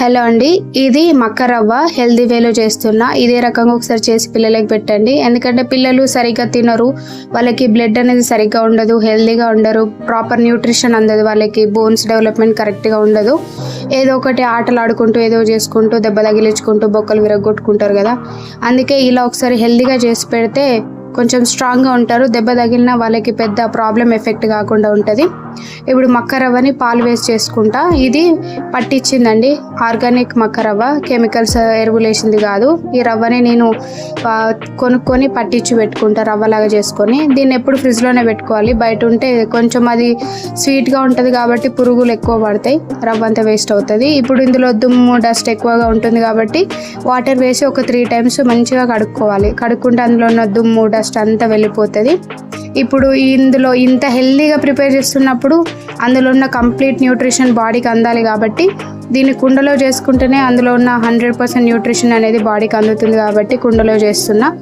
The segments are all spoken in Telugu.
హలో అండి ఇది మక్క రవ్వ హెల్దీ వేలో చేస్తున్నా. ఇదే రకంగా ఒకసారి చేసి పిల్లలకి పెట్టండి. ఎందుకంటే పిల్లలు సరిగ్గా తినరు వాళ్ళకి బ్లడ్ అనేది సరిగ్గా ఉండదు హెల్దీగా ఉండరు ప్రాపర్ న్యూట్రిషన్ అందదు వాళ్ళకి బోన్స్ డెవలప్మెంట్ కరెక్ట్గా ఉండదు. ఏదో ఒకటి ఆటలు ఆడుకుంటూ ఏదో చేసుకుంటూ దెబ్బ తగిలించుకుంటూ బొక్కలు విరగొట్టుకుంటారు కదా. అందుకే ఇలా ఒకసారి హెల్దీగా చేసి పెడితే కొంచెం స్ట్రాంగ్గా ఉంటారు. దెబ్బ తగిలిన వాళ్ళకి పెద్ద ప్రాబ్లం ఎఫెక్ట్ కాకుండా ఉంటుంది. ఇప్పుడు మక్క రవ్వని పాలు వేస్ట్ చేసుకుంటా. ఇది పట్టించిందండి. ఆర్గానిక్ మక్క రవ్వ కెమికల్స్ ఎరువులేసింది కాదు. ఈ రవ్వని నేను కొనుక్కొని పట్టించి పెట్టుకుంటా రవ్వలాగా చేసుకొని. దీన్ని ఎప్పుడు ఫ్రిడ్జ్లోనే పెట్టుకోవాలి. బయట ఉంటే కొంచెం అది స్వీట్గా ఉంటుంది కాబట్టి పురుగులు ఎక్కువ పడతాయి. రవ్వ అంతా వేస్ట్ అవుతుంది. ఇప్పుడు ఇందులో దుమ్ము డస్ట్ ఎక్కువగా ఉంటుంది కాబట్టి వాటర్ వేసి ఒక త్రీ టైమ్స్ మంచిగా కడుక్కోవాలి. కడుక్కుంటే అందులో ఉన్న దుమ్ము డస్ట్ అంతా వెళ్ళిపోతుంది. ఇప్పుడు ఇందులో ఇంత హెల్దీగా ప్రిపేర్ చేస్తున్నప్పుడు అందులో ఉన్న కంప్లీట్ న్యూట్రిషన్ బాడీకి అందాలి కాబట్టి దీన్ని కుండలో చేసుకుంటేనే అందులో ఉన్న హండ్రెడ్ పర్సెంట్ న్యూట్రిషన్ అనేది బాడీకి అందుతుంది కాబట్టి కుండలో చేస్తున్నా.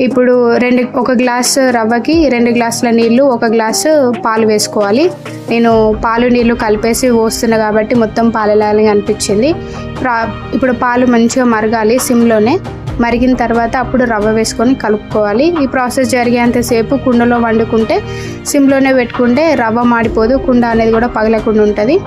ఇప్పుడు రెండు ఒక గ్లాస్ రవ్వకి రెండు గ్లాసుల నీళ్ళు ఒక గ్లాసు పాలు వేసుకోవాలి. నేను పాలు నీళ్ళు కలిపేసి పోస్తున్నా కాబట్టి మొత్తం పాలలాగా అనిపించింది. ప్రా- ఇప్పుడు పాలు మంచిగా మరగాలి సిమ్లోనే. మరిగిన తర్వాత అప్పుడు రవ్వ వేసుకొని కలుపుకోవాలి. ఈ ప్రాసెస్ జరిగేంతసేపు కుండలో వండుకుంటే సిమ్లోనే పెట్టుకుంటే రవ్వ మాడిపోదు. కుండ అనేది కూడా పగలకుండా ఉంటుంది.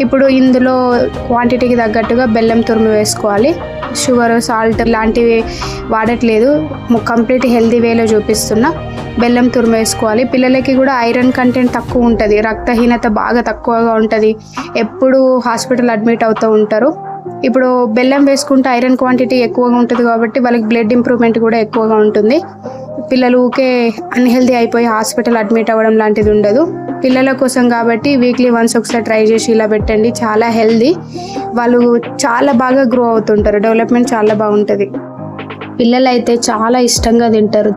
ఇప్పుడు ఇందులో క్వాంటిటీకి తగ్గట్టుగా బెల్లం తురుము వేసుకోవాలి. షుగర్ సాల్ట్ లాంటివి వాడట్లేదు. కంప్లీట్ హెల్తీ వేలో చూపిస్తున్నా. బెల్లం తురుము వేసుకోవాలి. పిల్లలకి కూడా ఐరన్ కంటెంట్ తక్కువ ఉంటుంది. రక్తహీనత బాగా తక్కువగా ఉంటుంది. ఎప్పుడు హాస్పిటల్ అడ్మిట్ అవుతూ ఉంటారు. ఇప్పుడు బెల్లం వేసుకుంటే ఐరన్ క్వాంటిటీ ఎక్కువగా ఉంటుంది కాబట్టి వాళ్ళకి బ్లడ్ ఇంప్రూవ్మెంట్ కూడా ఎక్కువగా ఉంటుంది. పిల్లలు ఊకే అన్హెల్దీ అయిపోయి హాస్పిటల్ అడ్మిట్ అవ్వడం లాంటిది ఉండదు. పిల్లల కోసం కాబట్టి వీక్లీ వన్స్ ఒకసారి ట్రై చేసి ఇలా పెట్టండి. చాలా హెల్దీ. వాళ్ళు చాలా బాగా గ్రో అవుతుంటారు. డెవలప్మెంట్ చాలా బాగుంటుంది. పిల్లలు అయితే చాలా ఇష్టంగా తింటారు.